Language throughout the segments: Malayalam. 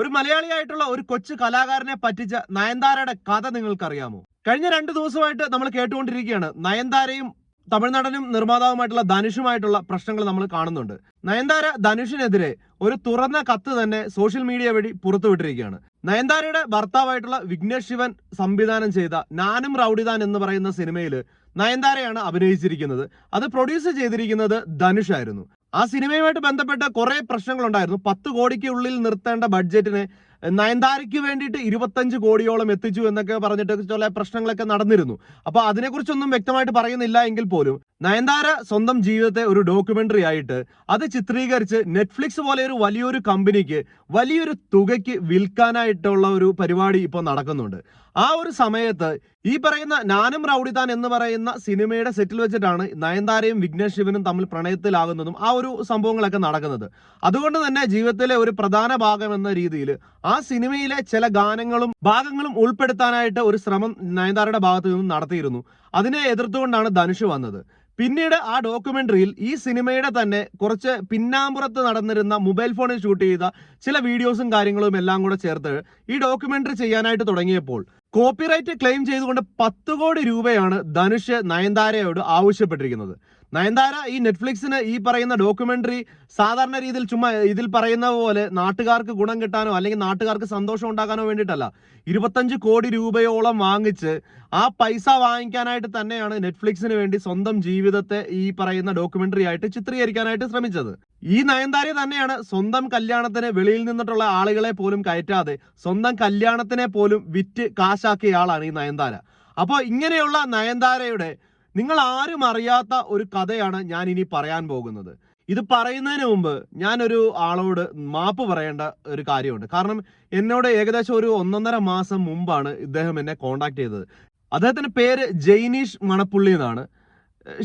ഒരു മലയാളിയായിട്ടുള്ള ഒരു കൊച്ചു കലാകാരനെ പറ്റിച്ച നയൻതാരയുടെ കഥ നിങ്ങൾക്കറിയാമോ? കഴിഞ്ഞ രണ്ട് ദിവസമായിട്ട് നമ്മൾ കേട്ടുകൊണ്ടിരിക്കുകയാണ്. നയൻതാരയും തമിഴ്നാടനും നിർമ്മാതാവുമായിട്ടുള്ള ധനുഷുമായിട്ടുള്ള പ്രശ്നങ്ങൾ നമ്മൾ കാണുന്നുണ്ട്. നയൻതാര ധനുഷിനെതിരെ ഒരു തുറന്ന കത്ത് തന്നെ സോഷ്യൽ മീഡിയ വഴി പുറത്തുവിട്ടിരിക്കുകയാണ്. നയൻതാരയുടെ ഭർത്താവായിട്ടുള്ള വിഘ്നേഷ് ശിവൻ സംവിധാനം ചെയ്ത നാനും റൌഡിദാൻ എന്ന് പറയുന്ന സിനിമയിൽ നയൻതാരയാണ് അഭിനയിച്ചിരിക്കുന്നത്. അത് പ്രൊഡ്യൂസ് ചെയ്തിരിക്കുന്നത് ധനുഷ് ആയിരുന്നു. ആ സിനിമയുമായിട്ട് ബന്ധപ്പെട്ട കുറെ പ്രശ്നങ്ങളുണ്ടായിരുന്നു. പത്ത് കോടിക്ക് ഉള്ളിൽ നിർത്തേണ്ട ബഡ്ജറ്റിന് നയൻതാരയ്ക്ക് വേണ്ടിയിട്ട് ഇരുപത്തഞ്ച് കോടിയോളം എത്തിച്ചു എന്നൊക്കെ പറഞ്ഞിട്ട് ചില പ്രശ്നങ്ങളൊക്കെ നടന്നിരുന്നു. അപ്പൊ അതിനെക്കുറിച്ചൊന്നും വ്യക്തമായിട്ട് പറയുന്നില്ല എങ്കിൽ പോലും നയൻതാര സ്വന്തം ജീവിതത്തെ ഒരു ഡോക്യുമെന്ററി ആയിട്ട് അത് ചിത്രീകരിച്ച് നെറ്റ്ഫ്ലിക്സ് പോലെ ഒരു വലിയൊരു കമ്പനിക്ക് വലിയൊരു തുകയ്ക്ക് വിൽക്കാനായിട്ടുള്ള ഒരു പരിപാടി ഇപ്പോൾ നടക്കുന്നുണ്ട്. ആ ഒരു സമയത്ത് ഈ പറയുന്ന നാനും റൗഡിതാൻ എന്ന് പറയുന്ന സിനിമയുടെ സെറ്റിൽ വെച്ചിട്ടാണ് നയൻതാരയും വിഘ്നേഷ് ശിവനും തമ്മിൽ പ്രണയത്തിലാകുന്നതും ആ ഒരു സംഭവങ്ങളൊക്കെ നടക്കുന്നത്. അതുകൊണ്ട് തന്നെ ജീവിതത്തിലെ ഒരു പ്രധാന ഭാഗം എന്ന രീതിയിൽ ആ സിനിമയിലെ ചില ഗാനങ്ങളും ഭാഗങ്ങളും ഉൾപ്പെടുത്താനായിട്ട് ഒരു ശ്രമം നയൻതാരയുടെ ഭാഗത്തു നിന്നും നടത്തിയിരുന്നു. അതിനെ എതിർത്തുകൊണ്ടാണ് ധനുഷ് വന്നത്. പിന്നീട് ആ ഡോക്യുമെന്ററിയിൽ ഈ സിനിമയുടെ തന്നെ കുറച്ച് പിന്നാമ്പുറത്ത് നടന്നിരുന്ന മൊബൈൽ ഫോണിൽ ഷൂട്ട് ചെയ്ത ചില വീഡിയോസും കാര്യങ്ങളും എല്ലാം കൂടെ ചേർത്ത് ഈ ഡോക്യുമെന്ററി ചെയ്യാനായിട്ട് തുടങ്ങിയപ്പോൾ കോപ്പിറൈറ്റ് ക്ലെയിം ചെയ്തുകൊണ്ട് പത്ത് കോടി രൂപയാണ് ധനുഷ് നയൻതാരയോട് ആവശ്യപ്പെട്ടിരിക്കുന്നത്. നയൻതാര ഈ നെറ്റ്ഫ്ലിക്സിന് ഈ പറയുന്ന ഡോക്യുമെന്ററി സാധാരണ രീതിയിൽ ചുമ്മാ ഇതിൽ പറയുന്ന പോലെ നാട്ടുകാർക്ക് ഗുണം കിട്ടാനോ അല്ലെങ്കിൽ നാട്ടുകാർക്ക് സന്തോഷം ഉണ്ടാക്കാനോ വേണ്ടിയിട്ടല്ല. ഇരുപത്തഞ്ച് കോടി രൂപയോളം വാങ്ങിച്ച് ആ പൈസ വാങ്ങിക്കാനായിട്ട് തന്നെയാണ് നെറ്റ്ഫ്ലിക്സിന് വേണ്ടി സ്വന്തം ജീവിതത്തെ ഈ പറയുന്ന ഡോക്യുമെന്ററി ആയിട്ട് ചിത്രീകരിക്കാനായിട്ട് ശ്രമിച്ചത്. ഈ നയൻതാര തന്നെയാണ് സ്വന്തം കല്യാണത്തിന് വെളിയിൽ നിന്നിട്ടുള്ള ആളുകളെ പോലും കയറ്റാതെ സ്വന്തം കല്യാണത്തിനെ പോലും വിറ്റ് കാശാക്കിയ ആളാണ് ഈ നയൻതാര. അപ്പോൾ ഇങ്ങനെയുള്ള നയൻതാരയുടെ നിങ്ങൾ ആരും അറിയാത്ത ഒരു കഥയാണ് ഞാൻ ഇനി പറയാൻ പോകുന്നത്. ഇത് പറയുന്നതിന് മുമ്പ് ഞാനൊരു ആളോട് മാപ്പ് പറയേണ്ട ഒരു കാര്യമുണ്ട്. കാരണം എന്നോട് ഏകദേശം ഒരു ഒന്നൊന്നര മാസം മുമ്പാണ് ഇദ്ദേഹം എന്നെ കോണ്ടാക്ട് ചെയ്തത്. അദ്ദേഹത്തിന്റെ പേര് ജെയ്നീഷ് മണപ്പുള്ളി എന്നാണ്.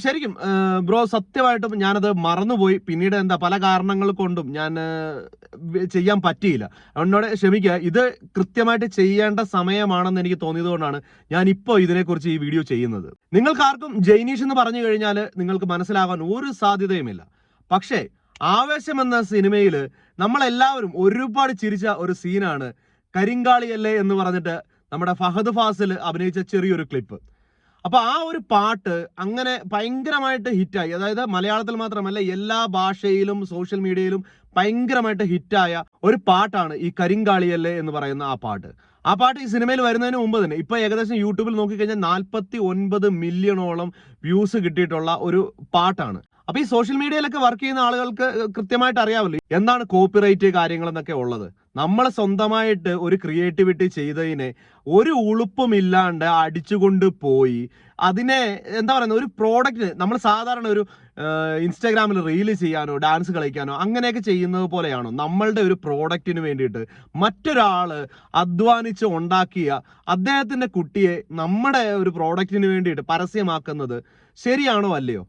ശരിക്കും ബ്രോ സത്യമായിട്ടും ഞാനത് മറന്നുപോയി. പിന്നീട് എന്താ പല കാരണങ്ങൾ കൊണ്ടും ഞാൻ ചെയ്യാൻ പറ്റിയില്ല. എന്നോട് ക്ഷമിക്കുക ഇത് കൃത്യമായിട്ട് ചെയ്യേണ്ട സമയമാണെന്ന് എനിക്ക് തോന്നിയത് കൊണ്ടാണ് ഞാൻ ഇപ്പോൾ ഇതിനെക്കുറിച്ച് ഈ വീഡിയോ ചെയ്യുന്നത്. നിങ്ങൾക്കാർക്കും ജൈനീഷ് എന്ന് പറഞ്ഞു കഴിഞ്ഞാൽ നിങ്ങൾക്ക് മനസ്സിലാകാൻ ഒരു സാധ്യതയുമില്ല. പക്ഷേ ആവേശം എന്ന സിനിമയിൽ നമ്മളെല്ലാവരും ഒരുപാട് ചിരിച്ച ഒരു സീനാണ് കരിങ്കാളിയല്ലേ എന്ന് പറഞ്ഞിട്ട് നമ്മുടെ ഫഹദ് ഫാസിൽ അഭിനയിച്ച ചെറിയൊരു ക്ലിപ്പ്. അപ്പൊ ആ ഒരു പാട്ട് അങ്ങനെ ഭയങ്കരമായിട്ട് ഹിറ്റായി. അതായത് മലയാളത്തിൽ മാത്രമല്ല എല്ലാ ഭാഷയിലും സോഷ്യൽ മീഡിയയിലും ഭയങ്കരമായിട്ട് ഹിറ്റായ ഒരു പാട്ടാണ് ഈ കരിങ്കാളിയല്ലേ എന്ന് പറയുന്ന ആ പാട്ട്. ആ പാട്ട് ഈ സിനിമയിൽ വരുന്നതിന് മുമ്പ് തന്നെ ഇപ്പൊ ഏകദേശം യൂട്യൂബിൽ നോക്കിക്കഴിഞ്ഞാൽ നാൽപ്പത്തി ഒൻപത് മില്യണോളം വ്യൂസ് കിട്ടിയിട്ടുള്ള ഒരു പാട്ടാണ്. അപ്പൊ ഈ സോഷ്യൽ മീഡിയയിലൊക്കെ വർക്ക് ചെയ്യുന്ന ആളുകൾക്ക് കൃത്യമായിട്ട് അറിയാമല്ലോ. എന്താണ് കോപ്പിറൈറ്റ് കാര്യങ്ങൾ എന്നൊക്കെ ഉള്ളത്. നമ്മൾ സ്വന്തമായിട്ട് ഒരു ക്രിയേറ്റിവിറ്റി ചെയ്തതിനെ ഒരു ഉളുപ്പുമില്ലാണ്ട് അടിച്ചുകൊണ്ട് പോയി അതിനെ എന്താ പറയുന്നത് ഒരു പ്രോഡക്റ്റ് നമ്മൾ സാധാരണ ഒരു ഇൻസ്റ്റാഗ്രാമിൽ റീൽ ചെയ്യാനോ ഡാൻസ് കളിക്കാനോ അങ്ങനെയൊക്കെ ചെയ്യുന്നത് പോലെയാണോ നമ്മളുടെ ഒരു പ്രോഡക്റ്റിന് വേണ്ടിയിട്ട് മറ്റൊരാൾ അധ്വാനിച്ച് ഉണ്ടാക്കിയ അദ്ദേഹത്തിന്റെ കുട്ടിയെ നമ്മുടെ ഒരു പ്രോഡക്റ്റിന് വേണ്ടിയിട്ട് പരസ്യമാക്കുന്നത് ശരിയാണോ അല്ലയോ?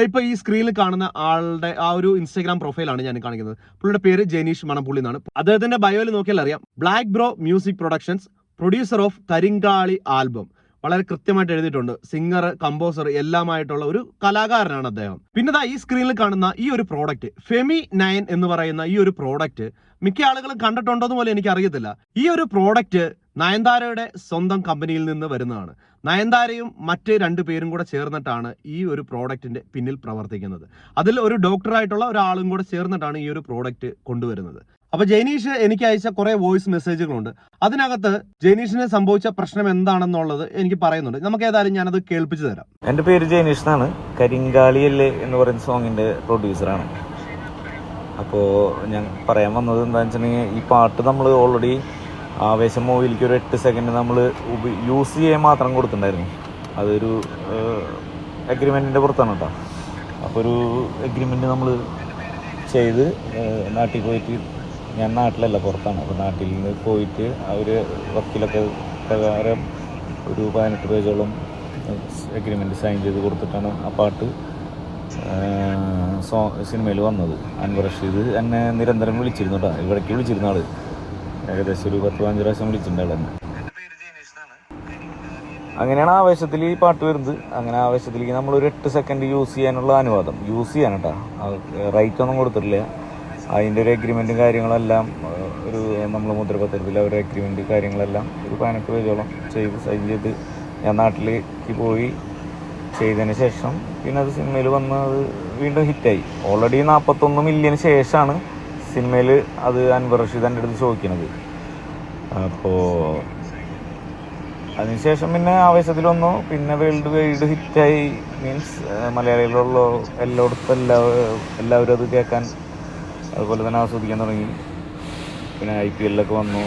ഇപ്പൊ ഈ സ്ക്രീനിൽ കാണുന്ന ആളുടെ ആ ഒരു ഇൻസ്റ്റാഗ്രാം പ്രൊഫൈലാണ് ഞാൻ കാണിക്കുന്നത്. പുള്ളിയുടെ പേര് ജനീഷ് മണപ്പുള്ളി എന്നാണ്. അദ്ദേഹത്തിന്റെ ബയോയിൽ നോക്കിയാൽ അറിയാം. Black bro music productions producer of Karinkali album വളരെ കൃത്യമായിട്ട് എഴുതിയിട്ടുണ്ട്. സിംഗർ കമ്പോസർ എല്ലാമായിട്ടുള്ള ഒരു കലാകാരനാണ് അദ്ദേഹം. പിന്നെ ഈ സ്ക്രീനിൽ കാണുന്ന ഈ ഒരു പ്രോഡക്റ്റ് ഫെമി നയൻ എന്ന് പറയുന്ന ഈ ഒരു പ്രോഡക്റ്റ് മിക്ക ആളുകളും കണ്ടിട്ടുണ്ടോ എന്ന് പോലെ എനിക്ക് അറിയത്തില്ല ഈ ഒരു പ്രോഡക്റ്റ് നയൻതാരയുടെ സ്വന്തം കമ്പനിയിൽ നിന്ന് വരുന്നതാണ്. നയൻതാരയും മറ്റ് രണ്ടു പേരും കൂടെ ചേർന്നിട്ടാണ് ഈ ഒരു പ്രോഡക്റ്റിന്റെ പിന്നിൽ പ്രവർത്തിക്കുന്നത്. അതിൽ ഒരു ഡോക്ടറായിട്ടുള്ള ഒരാളും കൂടെ ചേർന്നിട്ടാണ് ഈ ഒരു പ്രോഡക്റ്റ് കൊണ്ടുവരുന്നത്. അപ്പൊ ജെനീഷ് എനിക്ക് അയച്ച കുറെ വോയിസ് മെസ്സേജുകളുണ്ട് അതിനകത്ത് ജെനീഷിന് സംഭവിച്ച പ്രശ്നം എന്താണെന്നുള്ളത് എനിക്ക് പറയുന്നുണ്ട്. നമുക്ക് ഏതായാലും ഞാനത് കേൾപ്പിച്ചു തരാം. എന്റെ പേര് ജെനീഷ് എന്നാണ്. കരിങ്കാളിയല്ലേ എന്ന് പറയുന്ന സോങ്ങിന്റെ പ്രൊഡ്യൂസറാണ് അപ്പോൾ ഞാൻ പറയാൻ വന്നത് എന്താണെന്ന് വെച്ചിട്ടുണ്ടെങ്കിൽ ഈ പാട്ട് നമ്മൾ ഓൾറെഡി ആവേശം മൂവിലേക്ക് ഒരു എട്ട് സെക്കൻഡ് നമ്മൾ യൂസ് ചെയ്യാൻ മാത്രം കൊടുത്തിട്ടുണ്ടായിരുന്നു. അതൊരു അഗ്രിമെന്റിന്റെ പുറത്താണ് കേട്ടോ അപ്പോൾ ഒരു അഗ്രിമെന്റ് നമ്മൾ ചെയ്ത് നാട്ടിൽ പോയിട്ട് ഞാൻ നാട്ടിലല്ല പുറത്താണ്. അപ്പോൾ നാട്ടിൽ നിന്ന് പോയിട്ട് അവർ വക്കീലൊക്കെ പ്രകാരം ഒരു പതിനെട്ട് പേജോളം അഗ്രിമെന്റ് സൈൻ ചെയ്ത് കൊടുത്തിട്ടാണ് ആ പാട്ട് സോ സിനിമയിൽ വന്നത്. അൻവർ റഷീദ് എന്നെ നിരന്തരം വിളിച്ചിരുന്നു കേട്ടോ ഇവിടേക്ക് വിളിച്ചിരുന്ന ആൾ. ഏകദേശം ഒരു പത്ത് പതിനഞ്ച് പ്രാവശ്യം വിളിച്ചിട്ടുണ്ട് ആൾ അങ്ങനെയാണ് ആവേശത്തിൽ ഈ പാട്ട് വരുന്നത്. അങ്ങനെ ആവേശത്തിലേക്ക് നമ്മൾ ഒരു എട്ട് സെക്കൻഡ് യൂസ് ചെയ്യാനുള്ള അനുവാദം. യൂസ് ചെയ്യാൻ കേട്ടോ. റൈറ്റ് ഒന്നും കൊടുത്തിട്ടില്ല. അതിന്റെ ഒരു എഗ്രിമെന്റും കാര്യങ്ങളെല്ലാം ഒരു നമ്മൾ മുദ്രപത്രത്തിൽ ഒരു എഗ്രിമെന്റ് കാര്യങ്ങളെല്ലാം ഒരു പതിനെട്ട് പേജോളം ചെയ്ത് സൈൻ ചെയ്ത് ഞാൻ നാട്ടിലേക്ക് പോയി ചെയ്തതിന് ശേഷം പിന്നെ അത് സിനിമയിൽ വന്ന് അത് വീണ്ടും ഹിറ്റായി ഓൾറെഡി നാൽപ്പത്തൊന്ന് മില്യന് ശേഷമാണ് സിനിമയിൽ അത് അൻവർ റഷീദ് എന്റെ അടുത്ത് ചോദിക്കണത്. അപ്പോൾ അതിനുശേഷം പിന്നെ ആവേശത്തിൽ വന്നു പിന്നെ വേൾഡ് വൈഡ് ഹിറ്റായി. മീൻസ് മലയാളികളുള്ള എല്ലായിടത്തും എല്ലാ എല്ലാവരും അത് കേൾക്കാൻ അതുപോലെ തന്നെ ആസ്വദിക്കാൻ തുടങ്ങി. പിന്നെ ഐ പി എല്ലൊക്കെ വന്നു.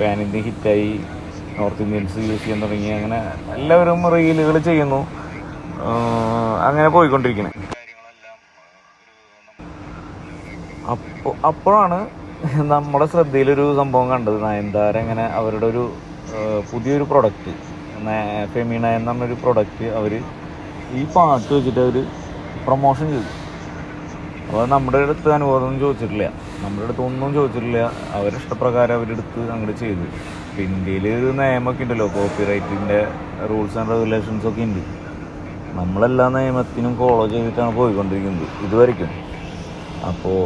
പാൻ ഇന്ത്യ ഹിറ്റായി. നോർത്ത് ഇന്ത്യൻസ് യൂസ് ചെയ്യാൻ തുടങ്ങി. അങ്ങനെ എല്ലാവരും റീലുകൾ ചെയ്യുന്നു. അങ്ങനെ പോയിക്കൊണ്ടിരിക്കണേ. അപ്പോൾ അപ്പോഴാണ് നമ്മുടെ ശ്രദ്ധയിലൊരു സംഭവം കണ്ടത്. നയൻതാര ഇങ്ങനെ അവരുടെ ഒരു പുതിയൊരു പ്രൊഡക്റ്റ് ഫെമി നയൻ എന്നൊരു പ്രൊഡക്റ്റ് അവർ ഈ പാട്ട് വെച്ചിട്ട് അവർ പ്രൊമോഷൻ ചെയ്തു. അപ്പോൾ നമ്മുടെ അടുത്ത് അനുവാദമൊന്നും ചോദിച്ചിട്ടില്ല. നമ്മുടെ അടുത്ത് ഒന്നും ചോദിച്ചിട്ടില്ല. അവരുടെ ഇഷ്ടപ്രകാരം അവരെടുത്ത് അങ്ങോട്ട് ചെയ്തു. ഇപ്പം ഇന്ത്യയിൽ ഒരു നിയമമൊക്കെ ഉണ്ടല്ലോ. കോപ്പി റൈറ്റിന്റെ റൂൾസ് ആൻഡ് റെഗുലേഷൻസ് ഒക്കെ ഉണ്ട്. നമ്മളെല്ലാ നിയമത്തിനും ഫോളോ ചെയ്തിട്ടാണ് പോയിക്കൊണ്ടിരിക്കുന്നത്. ഇതുവരെയ്ക്കും അപ്പോൾ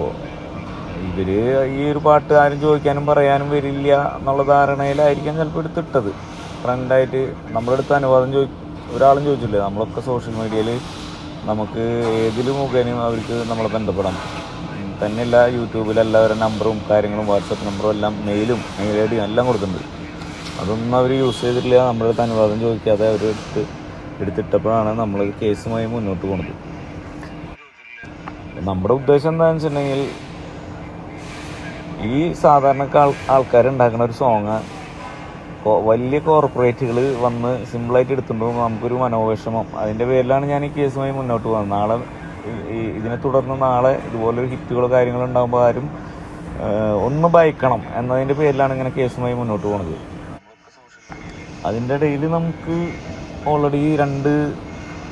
ഇവർ ഈ ഒരു പാട്ട് ആരും ചോദിക്കാനും പറയാനും വരില്ല എന്നുള്ള ധാരണയിലായിരിക്കാം ചിലപ്പോൾ എടുത്തിട്ടത് ട്രെൻഡായിട്ട് നമ്മുടെ അടുത്ത് അനുവാദം ചോദി ഒരാളും ചോദിച്ചില്ലേ നമ്മളൊക്കെ സോഷ്യൽ മീഡിയയിൽ നമുക്ക് ഏതിലും മുഖേനയും അവർക്ക് നമ്മളെ ബന്ധപ്പെടാം. തന്നെയല്ല യൂട്യൂബിൽ എല്ലാവരുടെ നമ്പറും കാര്യങ്ങളും വാട്സപ്പ് നമ്പറും എല്ലാം മെയിലും മെയിൽ ഐ ഡിയും എല്ലാം കൊടുത്തിട്ടുണ്ട് അതൊന്നും അവർ യൂസ് ചെയ്തിട്ടില്ല. നമ്മുടെ അടുത്ത് അനുവാദം ചോദിക്കാതെ അവർ എടുത്ത് എടുത്തിട്ടപ്പോഴാണ് നമ്മൾ കേസുമായി മുന്നോട്ട് പോണത്. നമ്മുടെ ഉദ്ദേശം എന്താണെന്ന് വെച്ചിട്ടുണ്ടെങ്കിൽ ഈ സാധാരണ ആൾക്കാർ ഉണ്ടാക്കുന്ന ഒരു സോങ് വലിയ കോർപ്പറേറ്റുകൾ വന്ന് സിമ്പിളായിട്ട് എടുത്തുമ്പോൾ നമുക്കൊരു മനോവിഷമം. അതിന്റെ പേരിലാണ് ഞാൻ ഈ കേസുമായി മുന്നോട്ട് പോകുന്നത്. നാളെ ഇതിനെ തുടർന്ന് നാളെ ഇതുപോലൊരു ഹിറ്റുകളോ കാര്യങ്ങളോ ഉണ്ടാകുമ്പോൾ ആരും ഒന്ന് ഭയക്കണം എന്നതിന്റെ പേരിലാണ് ഇങ്ങനെ കേസുമായി മുന്നോട്ട് പോകുന്നത്. അതിന്റെ ഇടയിൽ നമുക്ക് ഓൾറെഡി രണ്ട്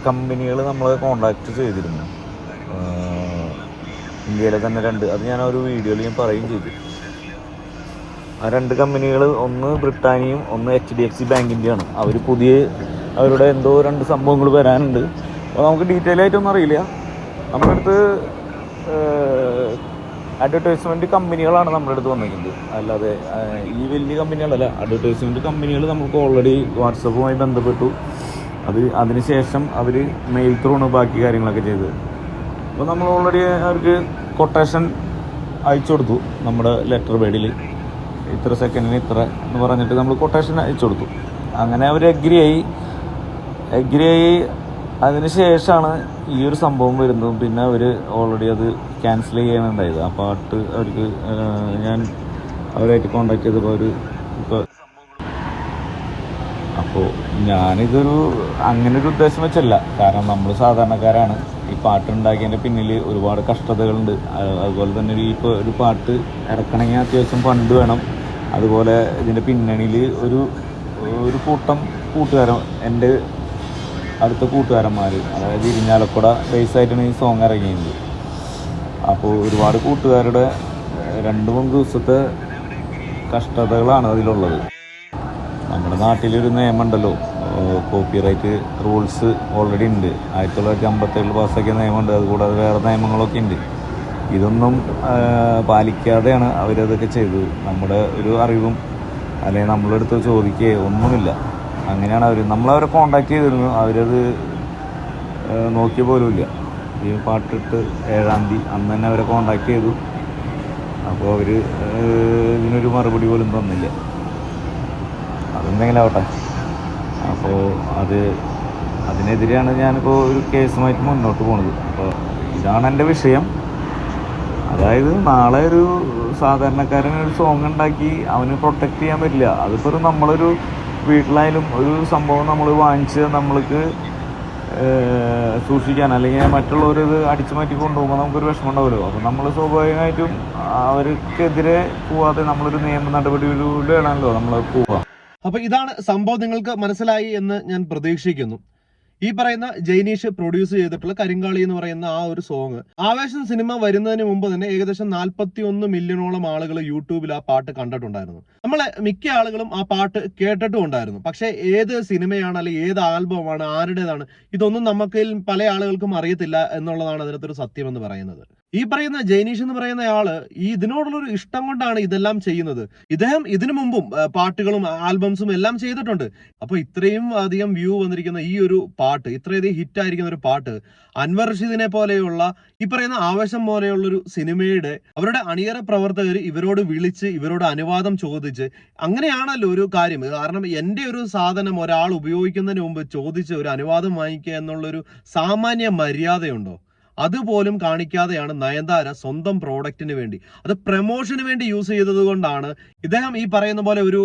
കമ്പനികൾ നമ്മളെ കോണ്ടാക്ട് ചെയ്തിരുന്നു. ഇന്ത്യയിലെ തന്നെ രണ്ട്. അത് ഞാൻ ഒരു വീഡിയോയിൽ ഞാൻ പറയുകയും ചെയ്തു. ആ രണ്ട് കമ്പനികൾ ഒന്ന് ബ്രിട്ടാനിയും ഒന്ന് എച്ച് ഡി എഫ് സി ബാങ്കിന്റെയാണ് അവർ പുതിയ അവരുടെ എന്തോ രണ്ട് സംഭവങ്ങൾ വരാനുണ്ട്. അപ്പോൾ നമുക്ക് ഡീറ്റെയിൽ ആയിട്ടൊന്നും അറിയില്ല. നമ്മുടെ അടുത്ത് അഡ്വർടൈസ്മെന്റ് കമ്പനികളാണ് നമ്മുടെ അടുത്ത് വന്നിരിക്കുന്നത്. അല്ലാതെ ഈ വലിയ കമ്പനികളല്ല. അഡ്വർടൈസ്മെന്റ് കമ്പനികൾ നമുക്ക് ഓൾറെഡി വാട്സപ്പുമായി ബന്ധപ്പെട്ടു. അത് അതിനുശേഷം അവർ മെയിൽ ത്രൂ ആണ് ബാക്കി കാര്യങ്ങളൊക്കെ ചെയ്തത്. അപ്പോൾ നമ്മൾ ഓൾറെഡി അവർക്ക് കൊട്ടേഷൻ അയച്ചു കൊടുത്തു നമ്മുടെ ലെറ്റർ പേഡിൽ ഇത്ര സെക്കൻഡിന് ഇത്ര എന്ന് പറഞ്ഞിട്ട് നമ്മൾ കൊട്ടേഷൻ അയച്ചു കൊടുത്തു. അങ്ങനെ അവർ അഗ്രി ആയി. അഗ്രി ആയി അതിന് ശേഷമാണ് ഈ ഒരു സംഭവം വരുന്നതും. പിന്നെ അവർ ഓൾറെഡി അത് ക്യാൻസൽ ചെയ്യാനുണ്ടായത് ആ പാട്ട് അവർക്ക് ഞാൻ അവരായിട്ട് കോണ്ടാക്ട് ചെയ്തപ്പോൾ അവർ ഇപ്പോൾ അപ്പോൾ ഞാനിതൊരു അങ്ങനെ ഒരു ഉദ്ദേശം വെച്ചല്ല. കാരണം നമ്മൾ സാധാരണക്കാരാണ്. ഈ പാട്ടുണ്ടാക്കിയതിന്റെ പിന്നിൽ ഒരുപാട് കഷ്ടതകളുണ്ട്. അതുപോലെ തന്നെ ഒരു ഇപ്പോൾ ഒരു പാട്ട് ഇറക്കണമെങ്കിൽ അത്യാവശ്യം ഫണ്ട് വേണം. അതുപോലെ ഇതിന്റെ പിന്നണിയിൽ ഒരു ഒരു കൂട്ടം കൂട്ടുകാരൻ എന്റെ അടുത്ത കൂട്ടുകാരന്മാർ അതായത് ഇരിഞ്ഞാലക്കുട ബേസ് ആയിട്ടാണ് ഈ സോങ് ഇറങ്ങിയത്. അപ്പോൾ ഒരുപാട് കൂട്ടുകാരുടെ രണ്ട് മൂന്ന് ദിവസത്തെ കഷ്ടതകളാണ് അതിലുള്ളത്. നമ്മുടെ നാട്ടിലൊരു നിയമമുണ്ടല്ലോ. കോപ്പി റൈറ്റ് റൂൾസ് ഓൾറെഡി ഉണ്ട്. ആയിരത്തി തൊള്ളായിരത്തി അമ്പത്തേഴിൽ പാസ്സാക്കിയ നിയമമുണ്ട്. അതുകൂടാതെ വേറെ നിയമങ്ങളൊക്കെ ഉണ്ട്. ഇതൊന്നും പാലിക്കാതെയാണ് അവരതൊക്കെ ചെയ്തത്. നമ്മുടെ ഒരു അറിവും അല്ലെങ്കിൽ നമ്മളെടുത്ത് ചോദിക്കുകയോ ഒന്നുമില്ല. അങ്ങനെയാണ് അവർ നമ്മളവരെ കോണ്ടാക്ട് ചെയ്തിരുന്നു. അവരത് നോക്കിയ പോലുമില്ല ഈ പാട്ടിട്ട് ഏഴാം തീയതി അന്ന് തന്നെ അവരെ കോണ്ടാക്ട് ചെയ്തു. അപ്പോൾ അവർ ഇതിനൊരു മറുപടി പോലും തന്നില്ല. അതെന്തെങ്കിലും ആവട്ടെ അപ്പോൾ അത് അതിനെതിരെയാണ് ഞാനിപ്പോൾ ഒരു കേസുമായിട്ട് മുന്നോട്ട് പോണത്. അപ്പോൾ ഇതാണ് എന്റെ വിഷയം. അതായത് നാളെ ഒരു സാധാരണക്കാരൻ ഒരു സോങ് ഉണ്ടാക്കി അവന് പ്രൊട്ടക്റ്റ് ചെയ്യാൻ പറ്റില്ല. അതിപ്പോൾ ഒരു നമ്മളൊരു വീട്ടിലായാലും ഒരു സംഭവം നമ്മൾ വാങ്ങിച്ച് നമ്മൾക്ക് സൂക്ഷിക്കാൻ അല്ലെങ്കിൽ മറ്റുള്ളവർ ഇത് അടിച്ചു മാറ്റി കൊണ്ടുപോകുമ്പോൾ നമുക്കൊരു വിഷമം ഉണ്ടാവുമല്ലോ. അപ്പോൾ നമ്മൾ സ്വാഭാവികമായിട്ടും അവർക്കെതിരെ പോവാതെ നമ്മളൊരു നിയമ നടപടിയിലൂടെയാണല്ലോ നമ്മൾ പോവുക. അപ്പൊ ഇതാണ് സംഭവം നിങ്ങൾക്ക് മനസ്സിലായി എന്ന് ഞാൻ പ്രതീക്ഷിക്കുന്നു. ഈ പറയുന്ന ജൈനീഷ് പ്രൊഡ്യൂസ് ചെയ്തിട്ടുള്ള കരിങ്കാളി എന്ന് പറയുന്ന ആ ഒരു സോങ് ആവേശം സിനിമ വരുന്നതിന് മുമ്പ് തന്നെ ഏകദേശം നാൽപ്പത്തി ഒന്ന് മില്യണോളം ആളുകൾ യൂട്യൂബിൽ ആ പാട്ട് കണ്ടിട്ടുണ്ടായിരുന്നു. നമ്മളെ മിക്ക ആളുകളും ആ പാട്ട് കേട്ടിട്ടും ഉണ്ടായിരുന്നു. പക്ഷേ ഏത് സിനിമയാണ് അല്ലെങ്കിൽ ഏത് ആൽബമാണ് ആരുടേതാണ് ഇതൊന്നും നമുക്ക് പല ആളുകൾക്കും അറിയത്തില്ല എന്നുള്ളതാണ് അതിനകത്തൊരു സത്യം എന്ന് പറയുന്നത്. ഈ പറയുന്ന ജൈനീഷ് എന്ന് പറയുന്ന ആൾ ഈ ഇതിനോടുള്ള ഒരു ഇഷ്ടം കൊണ്ടാണ് ഇതെല്ലാം ചെയ്യുന്നത്. ഇദ്ദേഹം ഇതിനു മുമ്പും പാട്ടുകളും ആൽബംസും എല്ലാം ചെയ്തിട്ടുണ്ട്. അപ്പൊ ഇത്രയും അധികം വ്യൂ വന്നിരിക്കുന്ന ഈ ഒരു പാട്ട് ഇത്രയധികം ഹിറ്റ് ആയിരിക്കുന്ന ഒരു പാട്ട് അൻവർ റഷീദിനെ പോലെയുള്ള ഈ പറയുന്ന ആവേശം പോലെയുള്ള ഒരു സിനിമയുടെ അവരുടെ അണിയറ പ്രവർത്തകർ ഇവരോട് വിളിച്ച് ഇവരോട് അനുവാദം ചോദിച്ച് അങ്ങനെയാണല്ലോ ഒരു കാര്യം. കാരണം എന്റെ ഒരു സാധനം ഒരാൾ ഉപയോഗിക്കുന്നതിന് മുമ്പ് ചോദിച്ച് ഒരു അനുവാദം വാങ്ങിക്കുക എന്നുള്ളൊരു സാമാന്യ മര്യാദയുണ്ടോ? അതുപോലും കാണിക്കാതെയാണ് നയൻതാര സ്വന്തം പ്രോഡക്റ്റിന് വേണ്ടി അത് പ്രൊമോഷന് വേണ്ടി യൂസ് ചെയ്തത് കൊണ്ടാണ് ഇദ്ദേഹം ഈ പറയുന്ന പോലെ ഒരു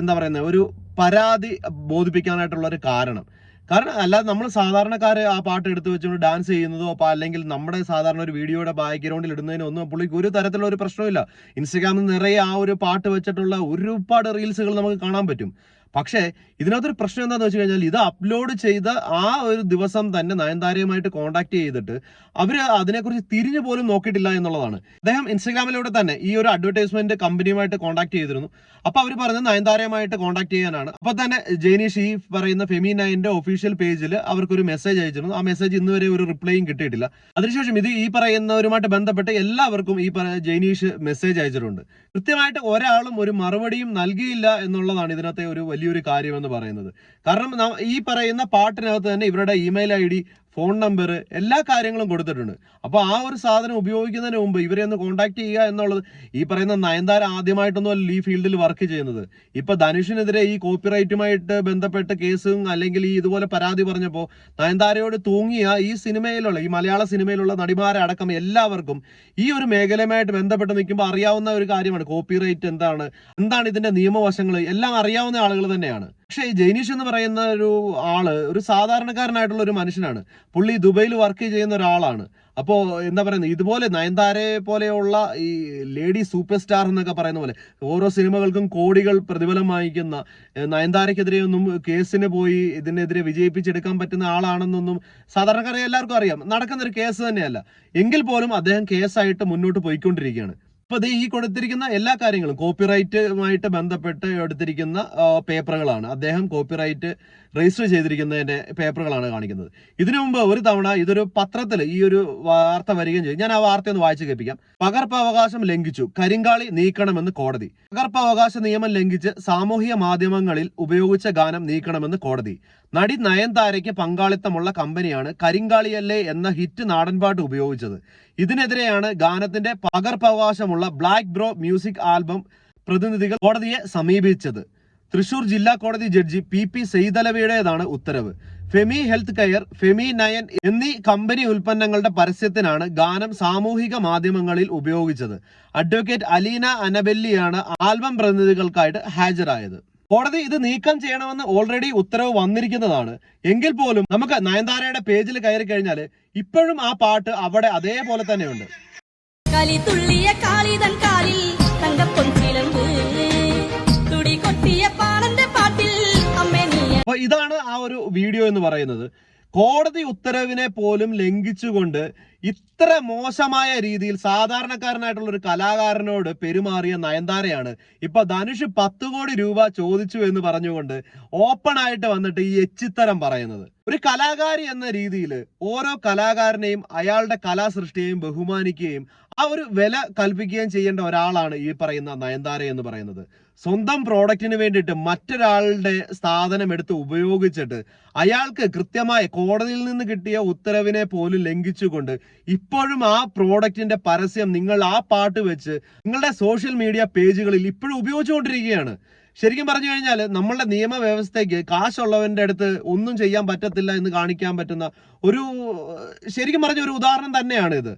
എന്താ പറയുന്നത് ഒരു പരാതി ബോധിപ്പിക്കാനായിട്ടുള്ള ഒരു കാരണം. കാരണം അല്ലാതെ നമ്മൾ സാധാരണക്കാർ ആ പാട്ട് എടുത്തു വെച്ചുകൊണ്ട് ഡാൻസ് ചെയ്യുന്നതോ അപ്പോൾ അല്ലെങ്കിൽ നമ്മുടെ സാധാരണ ഒരു വീഡിയോയുടെ ബാക്ക്ഗ്രൗണ്ടിൽ ഇടുന്നതിനോ ഒന്നും പുള്ളിക്ക് ഒരു തരത്തിലുള്ള ഒരു പ്രശ്നമില്ല ഇൻസ്റ്റഗ്രാമിൽ നിറയെ ആ ഒരു പാട്ട് വെച്ചിട്ടുള്ള ഒരുപാട് റീൽസുകൾ നമുക്ക് കാണാൻ പറ്റും. പക്ഷേ ഇതിനകത്തൊരു പ്രശ്നം എന്താണെന്ന് വെച്ച് കഴിഞ്ഞാൽ ഇത് അപ്ലോഡ് ചെയ്ത ആ ഒരു ദിവസം തന്നെ നയൻതാരയുമായിട്ട് കോൺടാക്ട് ചെയ്തിട്ട് അവർ അതിനെക്കുറിച്ച് തിരിഞ്ഞു പോലും നോക്കിയിട്ടില്ല എന്നുള്ളതാണ്. അദ്ദേഹം ഇൻസ്റ്റഗ്രാമിലൂടെ തന്നെ ഈ ഒരു അഡ്വർടൈസ്മെന്റ് കമ്പനിയുമായിട്ട് കോൺടാക്ട് ചെയ്തിരുന്നു. അപ്പൊ അവർ പറഞ്ഞത് നയൻതാരയുമായിട്ട് കോൺടാക്ട് ചെയ്യാനാണ്. അപ്പൊ തന്നെ ജെനീഷ് ഈ പറയുന്ന ഫെമി നയന്റെ ഒഫീഷ്യൽ പേജിൽ അവർക്കൊരു മെസ്സേജ് അയച്ചിരുന്നു. ആ മെസ്സേജ് ഇന്ന് വരെ ഒരു റിപ്ലൈയും കിട്ടിയിട്ടില്ല. അതിനുശേഷം ഇത് ഈ പറയുന്നവരുമായിട്ട് ബന്ധപ്പെട്ട് എല്ലാവർക്കും ഈ പറയുന്ന ജെനീഷ് മെസ്സേജ് അയച്ചിട്ടുണ്ട്. കൃത്യമായിട്ട് ഒരാളും ഒരു മറുപടിയും നൽകിയില്ല എന്നുള്ളതാണ് ഇതിനകത്തെ ഒരു വലിയൊരു കാര്യം എന്ന് പറയുന്നത്. കാരണം ഈ പറയുന്ന പാട്ടിനകത്ത് തന്നെ ഇവരുടെ email I D phone number എല്ലാ കാര്യങ്ങളും കൊടുത്തിട്ടുണ്ട്. അപ്പോൾ ആ ഒരു സാധനം ഉപയോഗിക്കുന്നതിന് മുമ്പ് ഇവരെ ഒന്ന് കോൺടാക്ട് ചെയ്യുക എന്നുള്ളത് ഈ പറയുന്ന നയൻതാര ആദ്യമായിട്ടൊന്നും അല്ല ഈ ഫീൽഡിൽ വർക്ക് ചെയ്യുന്നത്. ഇപ്പോൾ ധനുഷിനെതിരെ ഈ കോപ്പിറൈറ്റുമായിട്ട് ബന്ധപ്പെട്ട കേസും അല്ലെങ്കിൽ ഈ ഇതുപോലെ പരാതി പറഞ്ഞപ്പോൾ നയൻതാരയോട് തൂങ്ങിയ ഈ സിനിമയിലുള്ള ഈ മലയാള സിനിമയിലുള്ള നടിമാരെ അടക്കം എല്ലാവർക്കും ഈ ഒരു മേഖലയുമായിട്ട് ബന്ധപ്പെട്ട് നിൽക്കുമ്പോൾ അറിയാവുന്ന ഒരു കാര്യമാണ്. കോപ്പിറൈറ്റ് എന്താണ്? എന്താണ് ഇതിന്റെ നിയമവശങ്ങൾ എല്ലാം അറിയാവുന്ന ആളുകൾ തന്നെയാണ്. പക്ഷേ ഈ ജൈനീഷ് എന്ന് പറയുന്ന ഒരു ആൾ ഒരു സാധാരണക്കാരനായിട്ടുള്ള ഒരു മനുഷ്യനാണ്. പുള്ളി ദുബൈയിൽ വർക്ക് ചെയ്യുന്ന ഒരാളാണ്. അപ്പോൾ എന്താ പറയുന്നത്? ഇതുപോലെ നയൻതാരയെ പോലെയുള്ള ഈ ലേഡി സൂപ്പർ സ്റ്റാർ എന്നൊക്കെ പറയുന്ന പോലെ ഓരോ സിനിമകൾക്കും കോടികൾ പ്രതിഫലം വാങ്ങിക്കുന്ന നയൻതാരയ്ക്കെതിരെ ഒന്നും കേസിന് പോയി ഇതിനെതിരെ വിജയിപ്പിച്ചെടുക്കാൻ പറ്റുന്ന ആളാണെന്നൊന്നും സാധാരണക്കാരെ എല്ലാവർക്കും അറിയാം. നടക്കുന്നൊരു കേസ് തന്നെയല്ല. എങ്കിൽ പോലും അദ്ദേഹം കേസായിട്ട് മുന്നോട്ട് പോയിക്കൊണ്ടിരിക്കുകയാണ്. അപ്പൊ ഈ കൊടുത്തിരിക്കുന്ന എല്ലാ കാര്യങ്ങളും കോപ്പിറൈറ്റുമായിട്ട് ബന്ധപ്പെട്ട് എടുത്തിരിക്കുന്ന പേപ്പറുകളാണ്. അദ്ദേഹം കോപ്പിറൈറ്റ് രജിസ്റ്റർ ചെയ്തിരിക്കുന്നതിന്റെ പേപ്പറുകളാണ് കാണിക്കുന്നത്. ഇതിനു മുമ്പ് ഒരു തവണ ഇതൊരു പത്രത്തിൽ ഈ ഒരു വാർത്ത വരികയും ചെയ്തു. ഞാൻ ആ വാർത്ത ഒന്ന് വായിച്ചു കേൾപ്പിക്കാം. പകർപ്പവകാശം ലംഘിച്ചു. കരിങ്കാളി നീക്കണമെന്ന് കോടതി. പകർപ്പവകാശ നിയമം ലംഘിച്ച് സാമൂഹിക മാധ്യമങ്ങളിൽ ഉപയോഗിച്ച ഗാനം നീക്കണമെന്ന് കോടതി. നടി നയൻതാരയ്ക്ക് പങ്കാളിത്തമുള്ള കമ്പനിയാണ് കരിങ്കാളിയല്ലേ എന്ന ഹിറ്റ് നാടൻപാട്ട് ഉപയോഗിച്ചത്. ഇതിനെതിരെയാണ് ഗാനത്തിന്റെ പകർപ്പവകാശമുള്ള ബ്ലാക്ക് ബ്രോ മ്യൂസിക് ആൽബം പ്രതിനിധികൾ കോടതിയെ സമീപിച്ചത്. തൃശൂർ ജില്ലാ കോടതി ജഡ്ജി പി പി സെയ്തലവിയുടേതാണ് ഉത്തരവ്. Femi health care Femi nine എന്നീ കമ്പനി ഉൽപ്പന്നങ്ങളുടെ പരസ്യത്തിനാണ് ഗാനം സാമൂഹിക മാധ്യമങ്ങളിൽ ഉപയോഗിച്ചത്. അഡ്വക്കേറ്റ് അലീന അനബെല്ലിയാണ് ആൽബം പ്രതിനിധികൾക്കായിട്ട് ഹാജരായത്. കോടതി ഇത് നീക്കം ചെയ്യണമെന്ന് ഓൾറെഡി ഉത്തരവ് വന്നിരിക്കുന്നതാണ്. എങ്കിൽ പോലും നമുക്ക് നയൻതാരയുടെ പേജിൽ കയറി കഴിഞ്ഞാൽ ഇപ്പോഴും ആ പാട്ട് അവിടെ അതേപോലെ തന്നെയുണ്ട്. കാലിൽ പാട്ടിൽ അമ്മേ നീ അപ്പൊ ഇതാണ് ആ ഒരു വീഡിയോ എന്ന് പറയുന്നത്. കോടതി ഉത്തരവിനെ പോലും ലംഘിച്ചുകൊണ്ട് ഇത്ര മോശമായ രീതിയിൽ സാധാരണക്കാരനായിട്ടുള്ള ഒരു കലാകാരനോട് പെരുമാറിയ നയൻതാരയാണ്. ഇപ്പൊ ധനുഷ് പത്ത് കോടി രൂപ ചോദിച്ചു എന്ന് പറഞ്ഞുകൊണ്ട് ഓപ്പൺ ആയിട്ട് വന്നിട്ട് ഈ എച്ചിത്തരം പറയുന്നത്. ഒരു കലാകാരി എന്ന രീതിയിൽ ഓരോ കലാകാരനെയും അയാളുടെ കലാസൃഷ്ടിയെയും ബഹുമാനിക്കുകയും ആ ഒരു വില കൽപ്പിക്കുകയും ചെയ്യേണ്ട ഒരാളാണ് ഈ പറയുന്ന നയൻതാര എന്ന് പറയുന്നത്. സ്വന്തം പ്രോഡക്റ്റിന് വേണ്ടിയിട്ട് മറ്റൊരാളുടെ സാധനം എടുത്ത് ഉപയോഗിച്ചിട്ട് അയാൾക്ക് കൃത്യമായ കോടതിയിൽ നിന്ന് കിട്ടിയ ഉത്തരവിനെ പോലും ലംഘിച്ചുകൊണ്ട് ഇപ്പോഴും ആ പ്രോഡക്റ്റിന്റെ പരസ്യം നിങ്ങൾ ആ പാട്ട് വെച്ച് നിങ്ങളുടെ സോഷ്യൽ മീഡിയ പേജുകളിൽ ഇപ്പോഴും ഉപയോഗിച്ചുകൊണ്ടിരിക്കുകയാണ്. ശരിക്കും പറഞ്ഞു കഴിഞ്ഞാൽ നമ്മളുടെ നിയമവ്യവസ്ഥയ്ക്ക് കാശുള്ളവന്റെ അടുത്ത് ഒന്നും ചെയ്യാൻ പറ്റത്തില്ല എന്ന് കാണിക്കാൻ പറ്റുന്ന ഒരു ശരിക്കും പറഞ്ഞ ഒരു ഉദാഹരണം തന്നെയാണ് ഇത്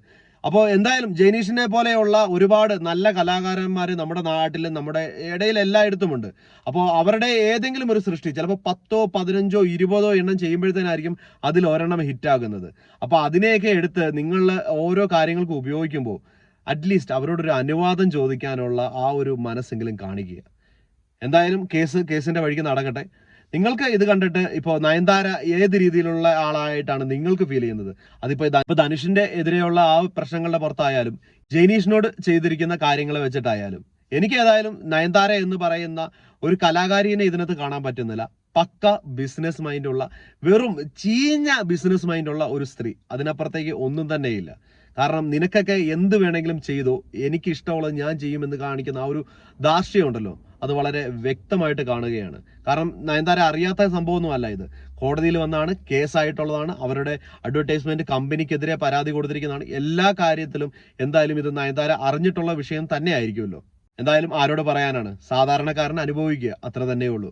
അപ്പോൾ എന്തായാലും ജനീഷിനെ പോലെയുള്ള ഒരുപാട് നല്ല കലാകാരന്മാർ നമ്മുടെ നാട്ടിലും നമ്മുടെ ഇടയിൽ എല്ലായിടത്തുമുണ്ട് അപ്പോൾ അവരുടെ ഏതെങ്കിലും ഒരു സൃഷ്ടി ചിലപ്പോൾ പത്തോ പതിനഞ്ചോ ഇരുപതോ എണ്ണം ചെയ്യുമ്പോഴത്തേനായിരിക്കും അതിൽ ഒരെണ്ണം ഹിറ്റാകുന്നത്. അപ്പോൾ അതിനെയൊക്കെ എടുത്ത് നിങ്ങൾ ഓരോ കാര്യങ്ങൾക്ക് ഉപയോഗിക്കുമ്പോൾ അറ്റ്ലീസ്റ്റ് അവരോടൊരു അനുവാദം ചോദിക്കാനുള്ള ആ ഒരു മനസ്സെങ്കിലും കാണിക്കുക. എന്തായാലും കേസ് കേസിന്റെ വഴിക്ക് നടക്കട്ടെ. നിങ്ങൾക്ക് ഇത് കണ്ടിട്ട് ഇപ്പോൾ നയൻതാര ഏത് രീതിയിലുള്ള ആളായിട്ടാണ് നിങ്ങൾക്ക് ഫീൽ ചെയ്യുന്നത്? അതിപ്പോ ധ- ഇപ്പൊ ധനുഷിന്റെ എതിരെയുള്ള ആ പ്രശ്നങ്ങളുടെ പുറത്തായാലും ജെയ്നീഷിനോട് ചെയ്തിരിക്കുന്ന കാര്യങ്ങളെ വെച്ചിട്ടായാലും എനിക്ക് ഏതായാലും നയൻതാര എന്ന് പറയുന്ന ഒരു കലാകാരിനെ ഇതിനകത്ത് കാണാൻ പറ്റുന്നില്ല. പക്ക ബിസിനസ് മൈൻഡുള്ള വെറും ചീഞ്ഞ ബിസിനസ് മൈൻഡുള്ള ഒരു സ്ത്രീ. അതിനപ്പുറത്തേക്ക് ഒന്നും തന്നെ ഇല്ല. കാരണം നിനക്കൊക്കെ എന്ത് വേണമെങ്കിലും ചെയ്തോ എനിക്ക് ഇഷ്ടമുള്ളത് ഞാൻ ചെയ്യുമെന്ന് കാണിക്കുന്ന ആ ഒരു ധാർഷ്ട്യം ഉണ്ടല്ലോ. അത് വളരെ വ്യക്തമായിട്ട് കാണുകയാണ്. കാരണം നയൻതാര അറിയാത്ത സംഭവമൊന്നും അല്ല ഇത്. കോടതിയിൽ വന്നാണ് കേസായിട്ടുള്ളതാണ് അവരുടെ അഡ്വർടൈസ്മെന്റ് കമ്പനിക്കെതിരെ പരാതി കൊടുത്തിരിക്കുന്നതാണ്. എല്ലാ കാര്യത്തിലും എന്തായാലും ഇത് നയൻതാര അറിഞ്ഞിട്ടുള്ള വിഷയം തന്നെ ആയിരിക്കുമല്ലോ എന്തായാലും ആരോട് പറയാനാണ്? സാധാരണക്കാരൻ അനുഭവിക്കുക. അത്ര തന്നെ ഉള്ളൂ